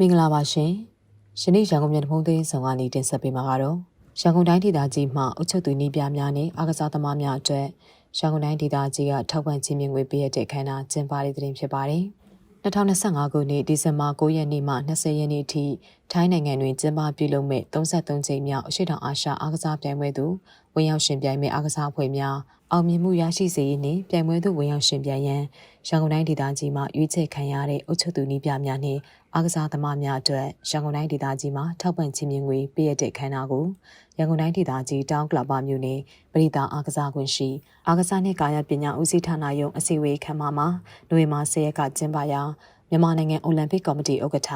မင်္ဂလာပါရှင်။ယနေ့ရန်ကုန်မြို့တမုံသိန်းဆောင်ကနေတင်ဆက်ပေးမှာကတော့ရန်ကုန်တိုင်းဒေသကြီးမှအုပ်ချုပ်သူနှီးပြများနဲ့အားကစားသမားများအတွက်ရန်ကုန်တိုင်းဒေသကြီးကထောက်ပံ့ခြင်းမြင့်ငွေပေးရတဲ့ခန္ဓာကျင်းပတဲ့တဲ့တင်ဖြစ်ပါတယ်။2025ခုနှစ်ဒီဇင်ဘာ9ရက်နေ့မှ20ရက်နေ့အထိထိုင်းနိုင်ငံတွင်ကျင်းပပြုလုပ်မဲ့33ကြိမ်မြောက်အရှိတောင်အာရှအားကစားပြိုင်ပွဲသို့ဝင်ရောက်ရှင်ပြိုင်မဲ့အားကစားအဖွဲ့များအောင်မြင်မှုရရှိစေရေးနှင့်ပြိုင်ပွဲသို့ဝင်ရောက်ရှင်ပြိုင်ရန်ရန်ကုန်တိုင်းဒေသကြီးမှရွေးချယ်ခံရတဲ့အုပ်ချုပ်သူနှီးပြများနှင့် အားကစားသမားများအတွက်ရန်ကုန်တိုင်းဒေသကြီးမှထောက်ပံ့ခြင်းမြင့်ငွေပေးရတဲ့ခန္ဓာကိုရန်ကုန်တိုင်းဒေသကြီးတောင်ကလပ်ပါမြို့နယ်ပရိသအားကစားကွင်းရှိအားကစားနှင့်ကာယပညာဦးစီးဌာနယုံအစည်းအဝေးခန်းမမှာနိုဝင်ဘာ10ရက်ကကျင်းပရာမြန်မာနိုင်ငံအိုလံပစ်ကော်မတီဥက္ကဋ္ဌ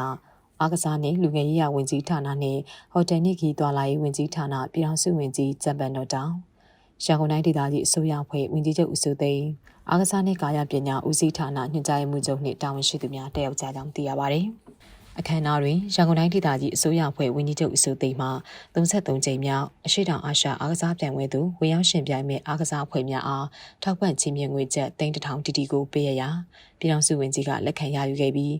အားကစားနှင့်လူငယ်ရေးရာဝန်ကြီးဌာနနှင့်ဟိုတယ်နှင့်ခီသွာလာရေးဝန်ကြီးဌာနပြည်ထောင်စုဝန်ကြီးကျပ်ပန်တော်တောင်ရန်ကုန်တိုင်းဒေသကြီးအစိုးရဖွဲ့ဝန်ကြီးချုပ်ဦးစိုးသိန်း အားကစားနှင့်ကာယပညာဦးစီးဌာနညွှန်ကြားရေးမှူးချုပ်နှင့်တာဝန်ရှိသူများတက်ရောက်ကြကြောင်းသိရပါသည်။အခမ်းအနားတွင်ရန်ကုန်တိုင်းဒေသကြီးအစိုးရအဖွဲ့ဝန်ကြီးချုပ်ဦးစိုးသိန်းမှ33ကြိမ်မြောက်အရှိတောင်အာရှအားကစားပြိုင်ပွဲသို့ဝင်ရောက်ရှင်ပြိုင်မဲ့အားကစားအဖွဲ့များအားထောက်ပံ့ချီးမြှင့်ငွေကျပ်3000တီတီကိုပေးရရာပြည်ထောင်စုဝန်ကြီးကလက်ခံရယူခဲ့ပြီး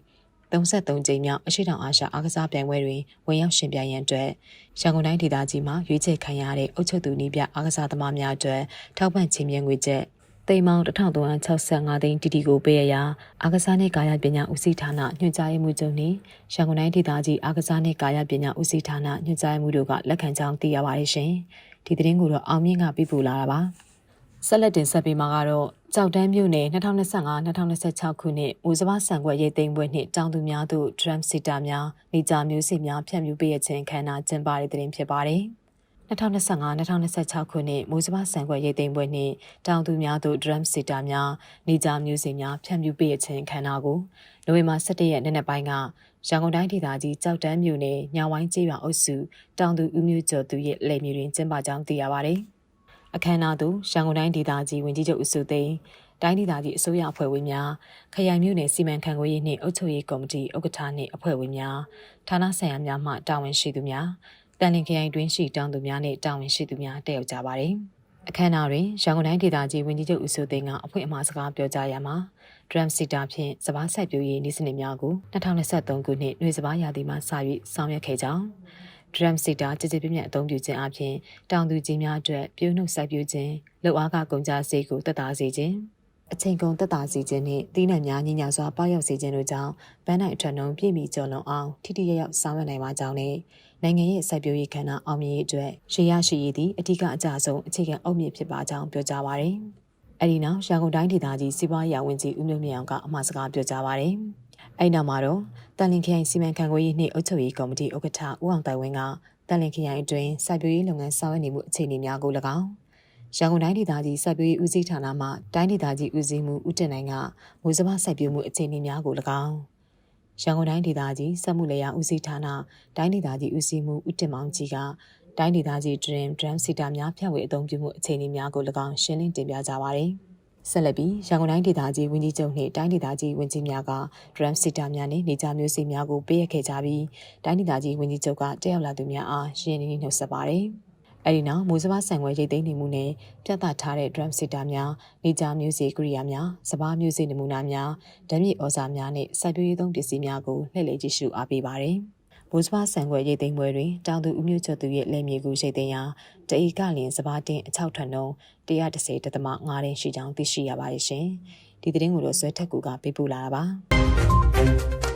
33ကြိမ်မြောက်အရှိတောင်အာရှအားကစားပြိုင်ပွဲတွင်ဝင်ရောက်ရှင်ပြိုင်ရန်အတွက်ရန်ကုန်တိုင်းဒေသကြီးမှရွေးချယ်ခံရတဲ့အုပ်ချုပ်သူနည်းပြအားကစားသမားများအတွက်ထောက်ပံ့ချီးမြှင့်ငွေကျပ် သိန်းပေါင်း1365သိန်းတီတီကိုပေးရရာအာကစားနှင့်ကာယပညာဦးစီးဌာနညွှန်ကြားရေးမှူးချုပ်နှင့်ရန်ကုန်တိုင်းဒေသကြီးအာကစားနှင့်ကာယပညာဦးစီးဌာနညွှန်ကြားရေးမှူးတို့ကလက်ခံကြောင်းသိရပါတယ်ရှင်။ဒီသတင်းကိုတော့အောင်မြင့်ကပြပူလာတာပါ။ဆက်လက်တင်ဆက်ပေးမှာကတော့ကြောက်တန်းမြို့နယ်2025-2026ခုနှစ်ဦးစပါးဆန်ခွက်ရိတ်သိမ်းပွဲနှင့်တောင်သူများသို့ drum sitter များနေကြမျိုးစေ့များဖြန့်ဖြူးပေးရခြင်းခမ်းနားကျင်းပတဲ့တင်ဖြစ်ပါတယ်။ 2025-2026ခုနှစ်မိုးစပါးဆန်ခွက်ရိတ်သိမ်းပွဲနှင့်တောင်သူများသို့ drum sitter များနေကြမျိုးစေ့များဖြန့်ဖြူးပေးရခြင်းခမ်းနားကိုနိုဝင်ဘာ17ရက်နေ့နက်ပိုင်းကရန်ကုန်တိုင်းဒေသကြီးကြောက်တန်းမြို့နယ်ညောင်ဝိုင်းကျေးရွာအုပ်စုတောင်သူဦးမျိုးကျော်သူရဲ့လယ်မြေတွင်ကျင်းပကြောင်းသိရပါတယ်။အခမ်းအနားသို့ရန်ကုန်တိုင်းဒေသကြီးဝန်ကြီးချုပ်ဦးစုသိန်းတိုင်းဒေသကြီးအစိုးရအဖွဲ့ဝင်များခရိုင်မြို့နယ်စီမံခန့်ခွဲရေးနှင့်အုပ်ချုပ်ရေးကော်မတီဥက္ကဋ္ဌနှင့်အဖွဲ့ဝင်များဌာနဆိုင်ရာများမှတာဝန်ရှိသူများ တန်လင်ခရိုင်တွင်းရှိတောင်းသူများနှင့်တာဝန်ရှိသူများတက်ရောက်ကြပါသည်အခမ်းအနားတွင်ရန်ကုန်တိုင်းဒေသကြီးဝန်ကြီးချုပ်ဦးစိုးသိန်းကအဖွင့်အမှာစကားပြောကြားရမှာ drum sitter ဖြင့်စပားဆက်ပြိုးရေးနည်းစနစ်များကို2023ခုနှစ်ຫນွေစပားရာသီမှစ၍ဆောင်ရွက်ခဲ့ကြောင်း drum sitter ကြည်ကြည်ပြည့်ပြည့်အသုံးပြုခြင်းအပြင်တောင်သူကြီးများအတွက်ပြုနှုတ်စိုက်ပျိုးခြင်းလှုပ်အားကကုန်ကြစေကိုတက်တာစေခြင်း အချိန်ကုန်တက်တာစေခြင်းနှင့်တီးနှံများညညာစွာပေါရောက်စေခြင်းတို့ကြောင့်ဗန်းနိုင်အထက်နှုံပြည့်မီကျော်လွန်အောင်ထိထိရရောက်ဆောင်ရွက်နိုင်ပါကြောင်းနဲ့နိုင်ငံရဲ့စိုက်ပျိုးရေးခန္ဓာအောင်မြင်ရေးအတွက်ရှေးရရှိရေးသည့်အထူးအကြဆုံးအခြေခံအုတ်မြစ်ဖြစ်ပါကြောင်းပြောကြားပါရယ်။အဲဒီနောက်ရန်ကုန်တိုင်းဒေသကြီးစီးပွားရေးဝန်ကြီးဦးမျိုးမြင့်အောင်ကအမှာစကားပြောကြားပါရယ်။အဲဒီနောက်မှာတော့တန်လင်ခိုင်စီမံခန့်ခွဲရေးနှင့်အုပ်ချုပ်ရေးကော်မတီဥက္ကဋ္ဌဦးအောင်တိုင်ဝင်းကတန်လင်ခရိုင်အတွင်းစိုက်ပျိုးရေးလုပ်ငန်းဆောင်ရွက်နေမှုအခြေအနေများကို၎င်း ရန်ကုန်တိုင်းဒေသကြီးစိုက်ပျိုးရေးဦးစီးဌာနမှတိုင်းဒေသကြီးဦးစီးမှုဦးတင်နိုင်ကမိုးစဘာစိုက်ပျိုးမှုအခြေအနေများကို၎င်းရန်ကုန်တိုင်းဒေသကြီးစက်မှုလယ်ယာဦးစီးဌာနတိုင်းဒေသကြီးဦးစီးမှုဦးတင်မောင်ကြီးကတိုင်းဒေသကြီး Dream Drum Sitter များဖြန့်ဝေအသုံးပြုမှုအခြေအနေများကို၎င်းရှင်းလင်းတင်ပြကြပါရယ်။ဆက်လက်ပြီးရန်ကုန်တိုင်းဒေသကြီးဝန်ကြီးချုပ်နှင့်တိုင်းဒေသကြီးဝန်ကြီးများက drum sitter များနှင့်နေကြမျိုးစေ့များကိုပေးအပ်ခဲ့ကြပြီးတိုင်းဒေသကြီးဝန်ကြီးချုပ်ကတက်ရောက်လာသူများအားရှင်းလင်းနှုတ်ဆက်ပါတယ်။ အဲဒီနောက်မိုးစဘာဆန်ခွဲရိတ်သိမ်းနေမှုနဲ့ပြသထားတဲ့ drum sitter များနေကြမျိုးစေ့ကိရိယာများစဘာမျိုးစေ့နမူနာများဓာတ်မြေဩဇာများနဲ့စိုက်ပျိုးရေးသုံးပစ္စည်းများကိုလှည့်လည်ကြည့်ရှုအားပေးပါတယ်။ဘိုးစပါဆန်ခွဲရိတ်သိမ်းပွဲတွင်တောင်သူဦးမျိုးကျော်သူရဲ့လက်မြေကူရိတ်သိမ်းရာတအေကလင်စပါးတင်အချောက်ထွန်းနှုံ130တသမ5တင်ရှိကြောင်းသိရှိရပါတယ်ရှင်။ဒီသတင်းကိုတော့ဆွဲထက်ကူကပေးပို့လာတာပါ။